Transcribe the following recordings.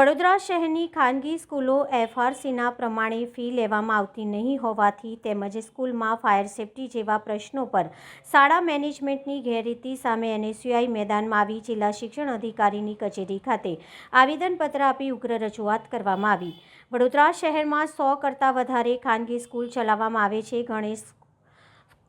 વડોદરા શહેરની ખાનગી સ્કૂલો એફઆરસીના પ્રમાણે ફી લેવામાં આવતી નહીં હોવાથી તેમજ સ્કૂલમાં ફાયર સેફટી જેવા પ્રશ્નો પર શાળા મેનેજમેન્ટની ગેરરીતિ સામે એનએસયુઆઈ મેદાનમાં આવી જિલ્લા શિક્ષણ અધિકારીની કચેરી ખાતે આવેદનપત્ર આપી ઉગ્ર રજૂઆત કરવામાં આવી. વડોદરા શહેરમાં સો કરતાં વધારે ખાનગી સ્કૂલ ચલાવવામાં આવે છે. ગણેશ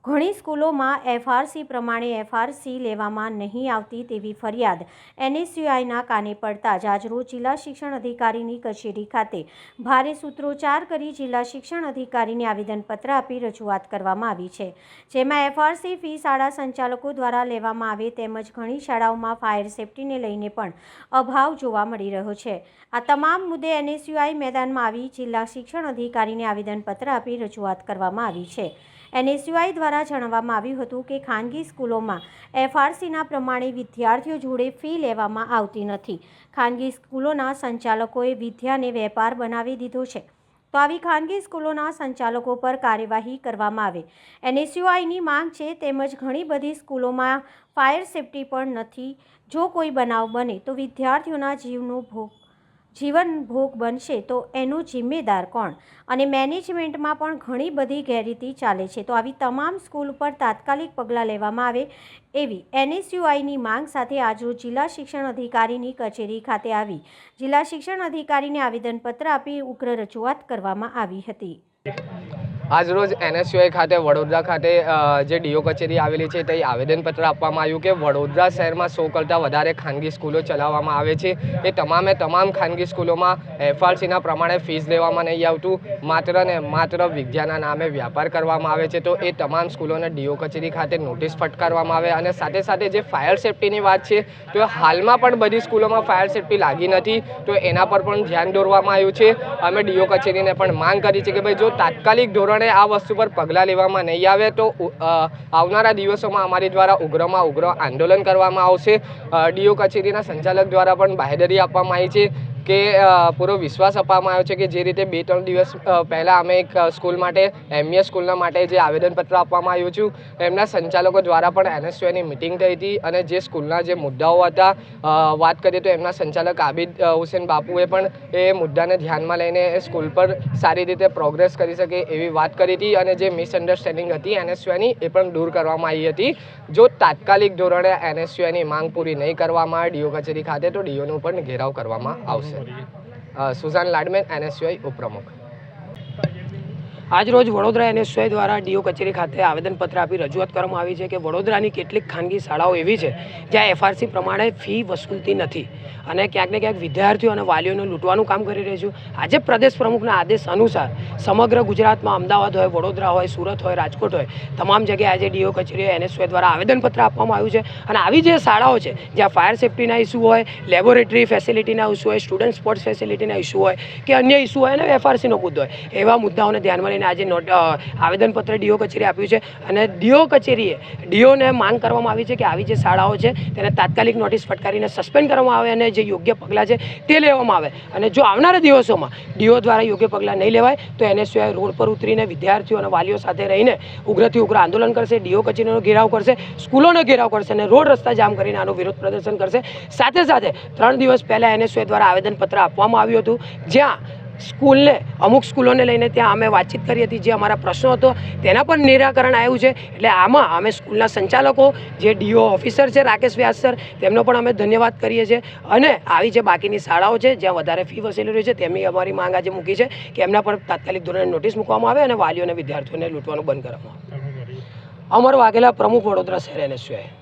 ઘણી સ્કૂલોમાં એફઆરસી પ્રમાણે એફઆરસી લેવામાં નહીં આવતી તેવી ફરિયાદ એનએસયુઆઈના કાને પડતા જ આજરોજ જિલ્લા શિક્ષણ અધિકારીની કચેરી ખાતે ભારે સૂત્રોચ્ચાર કરી જિલ્લા શિક્ષણ અધિકારીને આવેદનપત્ર આપી રજૂઆત કરવામાં આવી છે. જેમાં એફઆરસી ફી શાળા સંચાલકો દ્વારા લેવામાં આવે તેમજ ઘણી શાળાઓમાં ફાયર સેફટીને લઈને પણ અભાવ જોવા મળી રહ્યો છે. આ તમામ મુદ્દે એનએસયુઆઈ મેદાનમાં આવી જિલ્લા શિક્ષણ અધિકારીને આવેદનપત્ર આપી રજૂઆત કરવામાં આવી છે. એનએસયુઆઈ દ્વારા જણાવવામાં આવ્યું હતું કે ખાનગી સ્કૂલોમાં એફઆરસીના પ્રમાણે વિદ્યાર્થીઓ જોડે ફી લેવામાં આવતી નથી. ખાનગી સ્કૂલોના સંચાલકોએ વિદ્યાને વેપાર બનાવી દીધો છે. તો આવી ખાનગી સ્કૂલોના સંચાલકો પર કાર્યવાહી કરવામાં આવે. એનએસયુઆઈની માંગ છે તેમજ ઘણી બધી સ્કૂલોમાં ફાયર સેફટી પણ નથી. જો કોઈ બનાવ બને તો વિદ્યાર્થીઓના જીવનો ભોગ જીવન ભોગ બનશે તો એનું જિમ્મેદાર કોણ? અને મેનેજમેન્ટમાં પણ ઘણી બધી ગેરરીતિ ચાલે છે. તો આવી તમામ સ્કૂલ પર તાત્કાલિક પગલાં લેવામાં આવે એવી એનએસયુઆઈની માંગ સાથે આજરોજ જિલ્લા શિક્ષણ અધિકારીની કચેરી ખાતે આવી. જિલ્લા શિક્ષણ અધિકારીને આવેદનપત્ર આપી ઉગ્ર રજૂઆત કરવામાં આવી હતી. આજરોજ એનએસયુઆઈ ખાતે વડોદરા ખાતે જે ડીઓ કચેરી આવેલી છે તે આવેદનપત્ર આપવામાં આવ્યું કે વડોદરા શહેરમાં સો કરતાં વધારે ખાનગી સ્કૂલો ચલાવવામાં આવે છે. એ તમામે તમામ ખાનગી સ્કૂલોમાં એફઆરસીના પ્રમાણે ફીસ લેવામાં નહીં આવતું. માત્ર ને માત્ર વિદ્યાના નામે વ્યાપાર કરવામાં આવે છે. તો એ તમામ સ્કૂલોને ડીઓ કચેરી ખાતે નોટિસ ફટકારવામાં આવે અને સાથે સાથે જે ફાયર સેફટીની વાત છે, તો હાલમાં પણ બધી સ્કૂલોમાં ફાયર સેફટી લાગી નથી. તો એના પર પણ ધ્યાન દોરવામાં આવ્યું છે. અમે ડીઓ કચેરીને પણ માંગ કરી છે કે ભાઈ, જો તાત્કાલિક ધોરણે આ વસ્તુ પર પગલાં લેવામાં નહીં આવે તો આવનારા દિવસોમાં અમારી દ્વારા ઉગ્રમાં ઉગ્ર આંદોલન કરવામાં આવશે. ડીઓ કચેરીના સંચાલક દ્વારા પણ બાહેદરી આપવામાં આવી છે. કે પૂરો વિશ્વાસ આપવામાં આવ્યો છે કે જે રીતે બે ત્રણ દિવસ પહેલાં અમે એક સ્કૂલ માટે એમઈએસ સ્કૂલના માટે જે આવેદનપત્ર આપવામાં આવ્યું છું, એમના સંચાલકો દ્વારા પણ એનએસયુની મિટિંગ થઈ હતી અને જે સ્કૂલના જે મુદ્દાઓ હતા વાત કરીએ તો એમના સંચાલક આબિદ હુસેન બાપુએ પણ એ મુદ્દાને ધ્યાનમાં લઈને એ સ્કૂલ પર સારી રીતે પ્રોગ્રેસ કરી શકે એવી વાત કરી હતી અને જે મિસઅન્ડરસ્ટેન્ડિંગ હતી એનએસયુની એ પણ દૂર કરવામાં આવી હતી. જો તાત્કાલિક ધોરણે એનએસયુની માંગ પૂરી નહીં કરવામાં આવે ડીઓ કચેરી ખાતે, તો ડીઓનું પણ ઘેરાવ કરવામાં આવશે. સુઝાન લાડમેન એનએસયુઆઈ ઉપપ્રમુખ. આજરોજ વડોદરા એનએસયુઆઈ દ્વારા ડીઓ કચેરી ખાતે આવેદનપત્ર આપી રજૂઆત કરવામાં આવી છે કે વડોદરાની કેટલીક ખાનગી શાળાઓ એવી છે જ્યાં એફઆરસી પ્રમાણે ફી વસૂલતી નથી અને ક્યાંક ને ક્યાંક વિદ્યાર્થીઓ અને વાલીઓને લૂંટવાનું કામ કરી રહ્યું છું. આજે પ્રદેશ પ્રમુખના આદેશ અનુસાર સમગ્ર ગુજરાતમાં અમદાવાદ હોય, વડોદરા હોય, સુરત હોય, રાજકોટ હોય, તમામ જગ્યાએ આજે ડીઓ કચેરીઓ એનએસયુઆઈ દ્વારા આવેદનપત્ર આપવામાં આવ્યું છે. અને આવી જે શાળાઓ છે, જ્યાં ફાયર સેફટીના ઇસ્યુ હોય, લેબોરેટરી ફેસિલિટીના ઇસ્યુ હોય, સ્ટુડન્ટ સ્પોર્ટ્સ ફેસિલિટીના ઇસ્યુ હોય કે અન્ય ઇસ્યુ હોય અને એફઆરસીનો મુદ્દો હોય, એવા મુદ્દાઓને ધ્યાનમાં લઈને આજે નોટ આવેદનપત્ર ડીઓ કચેરી આપ્યું છે અને ડીઓ કચેરીએ, ડીઓને માંગ કરવામાં આવી છે કે આવી જે શાળાઓ છે તેને તાત્કાલિક નોટિસ ફટકારીને સસ્પેન્ડ કરવામાં આવે અને જે યોગ્ય પગલાં છે તે લેવામાં આવે. અને જો આવનારા દિવસોમાં ડીઓ દ્વારા યોગ્ય પગલાં નહીં લેવાય, તો એને સિવાય રોડ પર ઉતરીને વિદ્યાર્થીઓ અને વાલીઓ સાથે રહીને ઉગ્રથી ઉગ્ર આંદોલન કરશે, ડીઓ કચેરીનો ઘેરાવ કરશે, સ્કૂલોનો ઘેરાવ કરશે અને રોડ રસ્તા જામ કરીને આનો વિરોધ પ્રદર્શન કરશે. સાથે સાથે ત્રણ દિવસ પહેલાં એને દ્વારા આવેદનપત્ર આપવામાં આવ્યું હતું, જ્યાં સ્કૂલને અમુક સ્કૂલોને લઈને ત્યાં અમે વાતચીત કરી હતી જે અમારા પ્રશ્નો હતો તેના પણ નિરાકરણ આવ્યું છે. એટલે આમાં અમે સ્કૂલના સંચાલકો જે ડીઓ ઓફિસર છે રાકેશ વ્યાસ સર તેમનો પણ અમે ધન્યવાદ કરીએ છીએ. અને આવી જે બાકીની શાળાઓ છે જ્યાં વધારે ફી વસૂલી રહી છે તેમની અમારી માંગ આજે મૂકી છે કે એમના પર તાત્કાલિક ધોરણે નોટિસ મૂકવામાં આવે અને વાલીઓને વિદ્યાર્થીઓને લૂંટવાનું બંધ કરવામાં આવે. અમારો વાઘેલા પ્રમુખ વડોદરા શહેર એનએસયુઆઈ.